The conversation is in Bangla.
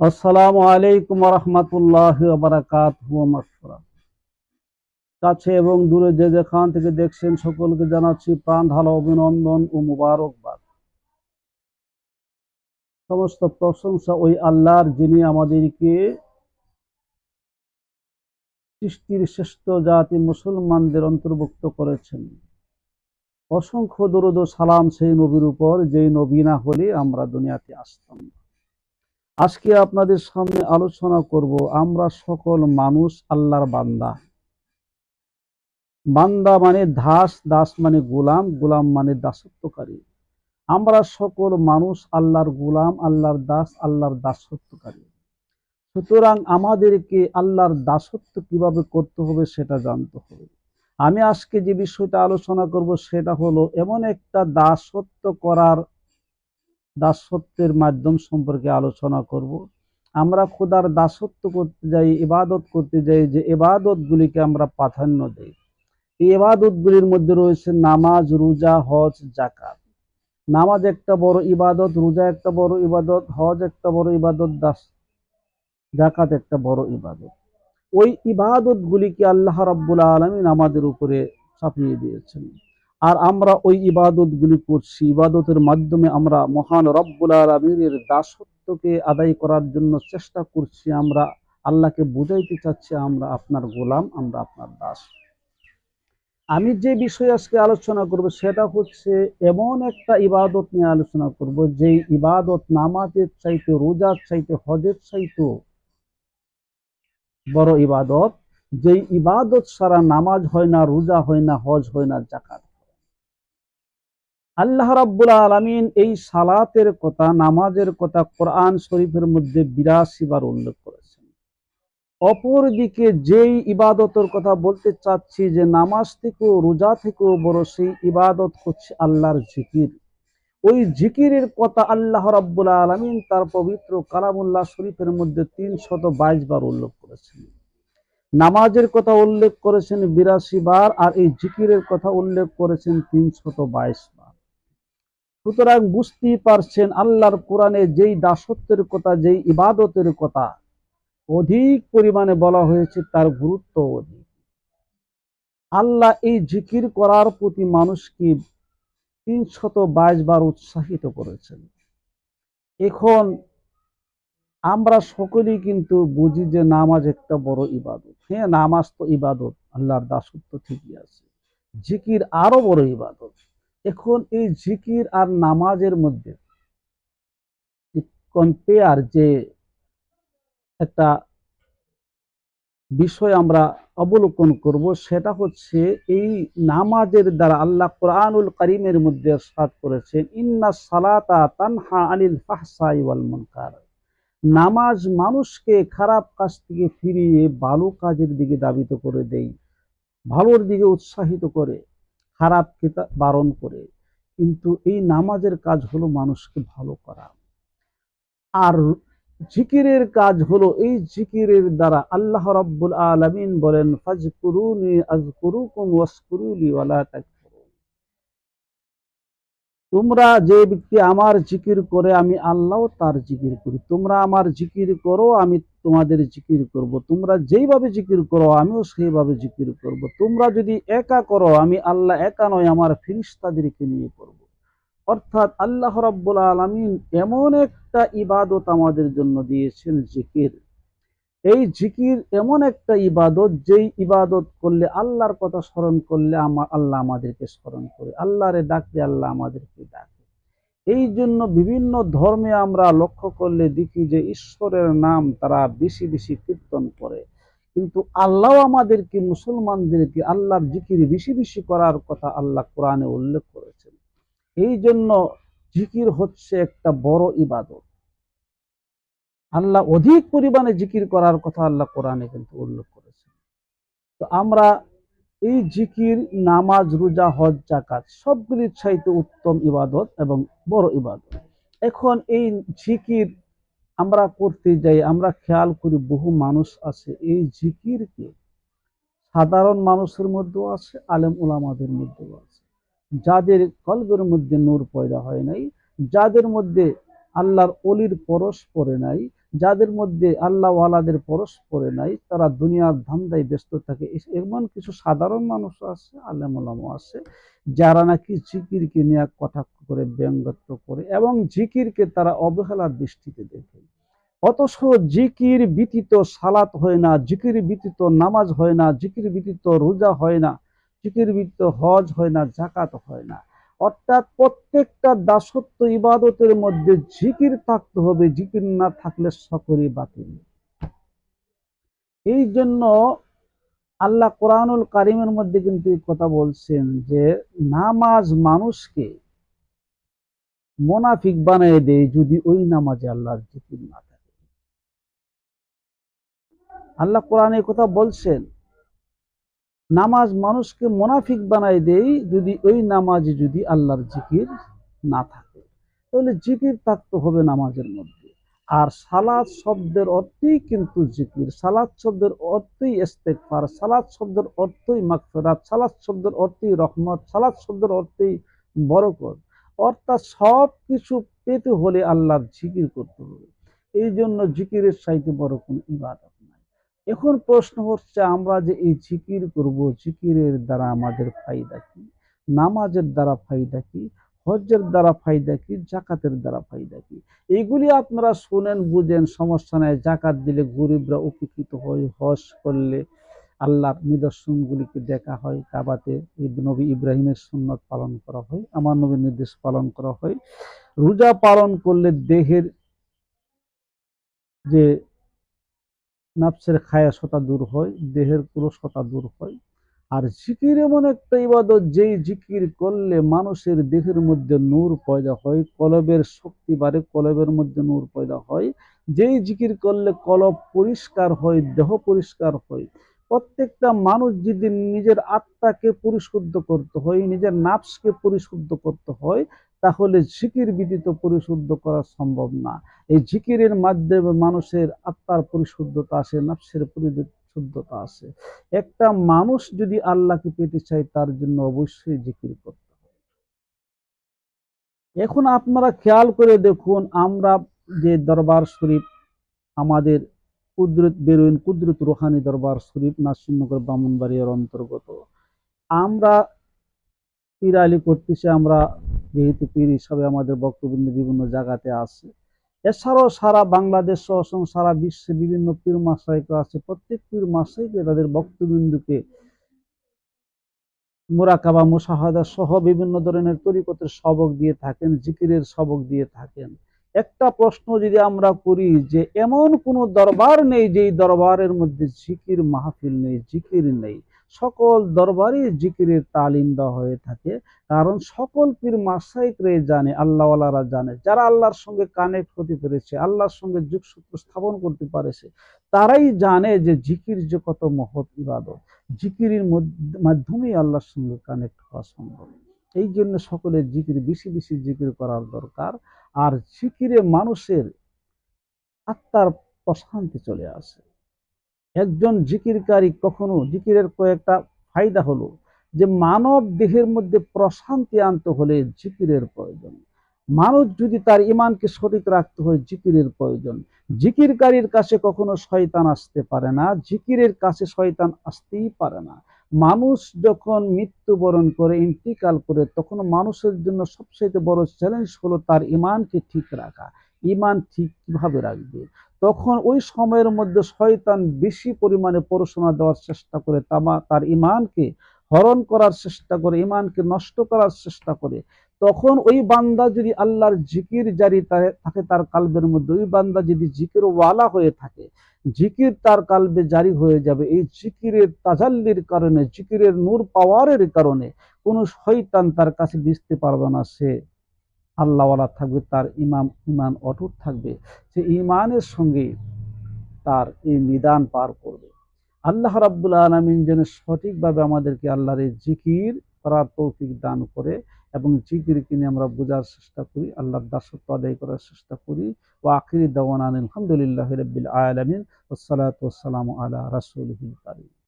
আসসালামু আলাইকুম রহমতুল্লাহ বারাকাত কাছে এবং দূরে যে যেখান থেকে দেখছেন সকলকে জানাচ্ছি প্রাণ ঢালো অভিনন্দন ও মুবারকবাদ। সমস্ত প্রশংসা ওই আল্লাহর যিনি আমাদেরকে সৃষ্টির শ্রেষ্ঠ জাতি মুসলমানদের অন্তর্ভুক্ত করেছেন। অসংখ্য দরুদ সালাম সেই নবীর উপর, যেই নবী না হলে আমরা দুনিয়াতে আসতাম না। আজকে আপনাদের সামনে আলোচনা করব, আমরা সকল মানুষ আল্লাহর বান্দা। বান্দা মানে দাস দাস মানে গোলাম গোলাম মানে দাসত্বকারী। আমরা সকল মানুষ আল্লাহর গোলাম, আল্লাহর দাস, আল্লাহর দাসত্বকারী। সুতরাং আমাদেরকে আল্লাহর দাসত্ব কীভাবে করতে হবে সেটা জানতে হবে। আমি আজকে যে বিষয়টা আলোচনা করব সেটা হলো, এমন একটা দাসত্ব করার দাসত্বের মাধ্যম সম্পর্কে আলোচনা করব। আমরা খোদার দাসত্ব করতে যাই, ইবাদত করতে যাই, যে ইবাদত গুলিকে আমরা প্রাধান্য দিই। এই ইবাদত গুলির মধ্যে রয়েছে নামাজ, রোজা, হজ জাকাত নামাজ একটা বড় ইবাদত, রোজা একটা বড় ইবাদত, হজ একটা বড় ইবাদত, দাস জাকাত একটা বড় ইবাদত। ওই ইবাদত গুলিকে আল্লাহ রাব্বুল আলমিন আমাদের উপরে চাপিয়ে দিয়েছেন। আর আমরা ওই ইবাদত গুলি করছি। ইবাদতের মাধ্যমে আমরা মহান রব্বুল আলমীর দাসত্বকে আদায় করার জন্য চেষ্টা করছি। আমরা আল্লাহকে বুঝাইতে চাচ্ছি, আমরা আপনার গোলাম, আমরা আপনার দাস। আমি যে বিষয়ে আজকে আলোচনা করব সেটা হচ্ছে এমন একটা ইবাদত নিয়ে আলোচনা করব যে ইবাদত নামাজের চাইতে, রোজার চাইতে, হজের চাইতে বড় ইবাদত। যেই ইবাদত সারা নামাজ হয় না, রোজা হয় না, হজ হয় না জাকাত আল্লাহ রাব্বুল আলামিন এই সালাতের কথা, নামাজের কথা কোরআন শরীফের মধ্যে বিরাশি বার উল্লেখ করেছেন। অপরদিকে যেই ইবাদতের কথা বলতে চাচ্ছি যে, নামাজ থেকেও, রোজা থেকেও বড় সেই ইবাদত হচ্ছে আল্লাহর জিকির। ওই জিকিরের কথা আল্লাহ রাব্বুল আলামিন তার পবিত্র কালামুল্লাহ শরীফের মধ্যে তিনশত বাইশ বার উল্লেখ করেছেন। নামাজের কথা উল্লেখ করেছেন বিরাশি বার আর এই জিকিরের কথা উল্লেখ করেছেন তিনশত বাইশ বার। সুতরাং বুঝতেই পারছেন আল্লাহর কোরআনে যেই দাসত্বের কথা, যেই ইবাদতের কথা, অধিক পরিমাণে বলা হয়েছে তার গুরুত্ব অধিক। আল্লাহ এই জিকির করার প্রতি মানুষকে তিনশত বাইশ বার উৎসাহিত করেছেন। এখন আমরা সকলেই কিন্তু বুঝি যে নামাজ একটা বড় ইবাদত। হ্যাঁ নামাজ তো ইবাদত, আল্লাহর দাসত্ব ঠিকই আছে। জিকির আরও বড় ইবাদত। এখন এই জিকির আর নামাজের মধ্যে কম্পেয়ার যে একটা বিষয় আমরা অবলোকন করব, সেটা হচ্ছে এই নামাজের দ্বারা আল্লাহ কোরআনুল করিমের মধ্যে সাত করেছেন, ইন্না সালাতা তানহা আনিল ফাহসাই ওয়াল মুনকার। নামাজ মানুষকে খারাপ কাজ থেকে ফিরিয়ে ভালো কাজের দিকে দাবিত করে দেয়, ভালোর দিকে উৎসাহিত করে। খারাপকে কিতা বারণ করে। কিন্তু এই নামাজের কাজ হলো মানুষকে ভালো করা। আর জিকিরের কাজ হলো এই জিকিরের দ্বারা আল্লাহ রাব্বুল আলামিন বলেন, ফাজকুরুনি আজকুরুকুম ওয়াসকুরুলি ওয়ালা তাকফুরুন তোমরা যে ব্যক্তি আমার জিকির করে, আমি আল্লাহ তার জিকির করি। তোমরা আমার জিকির করো, আমি তোমাদের জিকির করব। তোমরা যেইভাবে জিকির করো, আমিও সেইভাবে জিকির করব। তোমরা যদি একা করো, আমি আল্লাহ একা নয়, আমার ফিরিস্তাদেরকে নিয়ে করব। অর্থাৎ আল্লাহ রাব্বুল আলামিন এমন একটা ইবাদত আমাদের জন্য দিয়েছেন জিকির। এই জিকির এমন একটা ইবাদত, যেই ইবাদত করলে আল্লাহর কথা স্মরণ করলে আমার আল্লাহ আমাদেরকে স্মরণ করে। আল্লাহরে ডাকলে আল্লাহ আমাদেরকে ডাকে। এই জন্য বিভিন্ন ধর্মে আমরা লক্ষ্য করলে দেখি যে ঈশ্বরের নাম তারা বেশি বেশি কীর্তন করে। কিন্তু আল্লাহ আমাদেরকে, মুসলমানদেরকে আল্লাহর জিকির বেশি বেশি করার কথা আল্লাহ কোরআনে উল্লেখ করেছেন। এই জন্য জিকির হচ্ছে একটা বড় ইবাদত। আল্লাহ অধিক পরিমাণে জিকির করার কথা আল্লাহ কোরআনে কিন্তু উল্লেখ করেছেন। তো আমরা এই জিকির, নামাজ, রোজা, হজ জাকাত সবগুলির চাইতে উত্তম ইবাদত এবং বড় ইবাদত। এখন এই জিকির আমরা করতে যাই, আমরা খেয়াল করি বহু মানুষ আছে, এই জিকিরকে সাধারণ মানুষের মধ্যেও আছে, আলেম ওলামাদের মধ্যেও আছে। যাদের কলবের মধ্যে নূর পয়দা হয় নাই, যাদের মধ্যে আল্লাহর অলির পরশ পড়ে নাই যাদের মধ্যে আল্লাহ ওয়ালাদের পরস্পরে নাই, তারা দুনিয়ার ধান্দায় ব্যস্ত থাকে। এমন কিছু সাধারণ মানুষ আছে আলেমুলামও আছে, যারা নাকি জিকিরকে নিয়ে কটাক্ষ করে ব্যঙ্গত্ব করে এবং জিকিরকে তারা অবহেলার দৃষ্টিতে দেখে। অথচ জিকির ব্যতীত সালাত হয় না, জিকির ব্যতীত নামাজ হয় না, জিকির ব্যতীত রোজা হয় না, জিকির ব্যতীত হজ হয় না জাকাত হয় না। অর্থাৎ প্রত্যেকটা দাসত্ব ইবাদতের মধ্যে জিকির থাকতে হবে, জিকির না থাকলে সকলই বাতিল। এই জন্য আল্লাহ কোরআনুল কারিমের মধ্যে কিন্তু কথা বলছেন যে, নামাজ মানুষকে মোনাফিক বানিয়ে দেয় যদি ওই নামাজে আল্লাহর জিকির না থাকে। আল্লাহ কোরআন কথা বলছেন নামাজ মানুষকে মোনাফিক বানায় দেয় যদি ওই নামাজে যদি আল্লাহর জিকির না থাকে। তাহলে জিকির থাকতে হবে নামাজের মধ্যে। আর সালাদ শব্দের অর্থই কিন্তু জিকির। সালাদ শব্দের অর্থই ইস্তেগফার সালাদ শব্দের অর্থই মাগফিরাত সালাদ শব্দের অর্থই রহমত সালাদ শব্দের অর্থই বরকত। অর্থাৎ সব কিছু পেতে হলে আল্লাহর জিকির করতে হবে। এই জন্য জিকিরের চাইতে বড় কোনো ইবাদত এখন প্রশ্ন হচ্ছে, আমরা যে এই জিকির করব, জিকিরের দ্বারা আমাদের ফায়দা কি? নামাজের দ্বারা ফায়দা কি? হজ্জের দ্বারা ফায়দা কি? জাকাতের দ্বারা ফায়দা কি? এইগুলি আপনারা শুনেন, বুঝেন, সমস্যা নাই, জাকাত দিলে গরিবরা উপকৃত হয়, হজ করলে আল্লাহর নিদর্শনগুলিকে দেখা হয়, কাবাতে নবী ইব্রাহিমের সুন্নত পালন করা হয়, আমার নবীর নির্দেশ পালন করা হয়। রোজা পালন করলে দেহের যে নাফসের খায়াসতা দূর হয়, দেহের পুরুষতা দূর হয়। আর জিকির এমন একটা ইবাদত, যেই জিকির করলে মানুষের দেহের মধ্যে নূর পয়দা হয়, কলবের শক্তি বাড়ে, কলবের মধ্যে নূর পয়দা হয়। যেই জিকির করলে কলব পরিষ্কার হয়, দেহ পরিষ্কার হয়। প্রত্যেকটা মানুষ যদি নিজের আত্মাকে পরিশুদ্ধ করতে হয়, নিজের নাফসকে পরিশুদ্ধ করতে হয় তাহলে জিকির ব্যতীত পরিশুদ্ধ করা সম্ভব না। এই জিকিরের মাধ্যমে মানুষের আত্মার পরিশুদ্ধতা আসে, নাফসের পরিশুদ্ধতা আসে। একটা মানুষ যদি আল্লাহকে পেতে চায়, তার জন্য অবশ্যই জিকির করতে হবে। এখন আপনারা খেয়াল করে দেখুন, আমরা যে দরবার শরীফ, আমাদের কুদরত বেরোইন কুদরত রোহানি দরবার শরীফ নাসিরনগর ব্রাহ্মণবাড়িয়ার অন্তর্গত। আমরা পীর আলী করতেছি, আমরা যেহেতু পীর হিসাবে আমাদের বক্তব্য বিভিন্ন জায়গাতে আছে। এছাড়াও সারা বাংলাদেশ সহ সারা বিশ্বে বিভিন্ন পীর মাসাইক আছে। প্রত্যেক পীর মাসাইকে তাদের বক্তবৃন্দকে মোরাকাবা মুসাহাদা সহ বিভিন্ন ধরনের তরিকতের সবক দিয়ে থাকেন, জিকিরের সবক দিয়ে থাকেন। একটা প্রশ্ন যদি আমরা করি যে, এমন কোনো দরবার নেই যেই দরবারের মধ্যে জিকির মাহফিল নেই, জিকির নেই। সকল দরবারই জিকিরের তালিম দেওয়া হয়ে থাকে। কারণ সকল পীর মাসাইকরে জানে, আল্লাহওয়ালারা জানে। যারা আল্লাহর সঙ্গে কানেক্ট হতে পেরেছে, আল্লাহর সঙ্গে যুগসূত্র স্থাপন করতে পারেছে, তারাই জানে যে জিকির যে কত মহৎ ইবাদত। জিকিরের মধ্য- মাধ্যমেই আল্লাহর সঙ্গে কানেক্ট হওয়া সম্ভব। এই জন্য সকলের জিকির, বেশি বেশি জিকির করার দরকার। আর জিকিরে মানুষের আত্মার প্রশান্তি চলে আসে। একজন জিকিরকারী কখনো জিকিরের কয়েকটা ফায়দা হলো যে মানব দেহের মধ্যে প্রশান্তি আনতে হলে জিকিরের প্রয়োজন। মানুষ যদি তার ইমানকে সঠিক রাখতে হয় জিকিরের প্রয়োজন। জিকিরকারীর কাছে কখনো শয়তান আসতে পারে না, জিকিরের কাছে শয়তান আসতেই পারে না। মানুষ যখন মৃত্যুবরণ করে, ইন্তিকাল করে, তখন মানুষের জন্য সবচেয়ে বড় চ্যালেঞ্জ হলো তার ইমানকে ঠিক রাখা। ইমান ঠিক কীভাবে রাখবে? তখন ওই সময়ের মধ্যে শয়তান বেশি পরিমাণে পড়াশোনা দেওয়ার চেষ্টা করে, তামা, তার ইমানকে হরণ করার চেষ্টা করে ইমানকে নষ্ট করার চেষ্টা করে। তখন ওই বান্দা যদি আল্লাহর জিকির জারি থাকে তার কালবের মধ্যে, ওই বান্দা যদি জিকির ওয়ালা হয়ে থাকে, জিকির তার কালবে জারি হয়ে যাবে। এই জিকিরের তাজাল্লির কারণে, জিকিরের নূর পাওয়ারের কারণে কোনো শয়তান তার কাছে দিতে পারবে না, সে আল্লাহওয়ালা থাকবে, তার ইমাম, ইমান অটুট থাকবে, সে ইমানের সঙ্গে তার এই নিদান পার করবে। আল্লাহ রাব্বুল আলমিন যেন সঠিকভাবে আমাদেরকে আল্লাহর এই জিকির করার তৌফিক দান করে এবং জিকিরকে নিয়ে আমরা বোঝার চেষ্টা করি, আল্লাহর দাসত্ব আদায় করার চেষ্টা করি। ও আখিরি দাওয়ান আলহামদুলিল্লাহ রবিল আলমিন। ওসালাত ওসালাম রাসুল কারিম।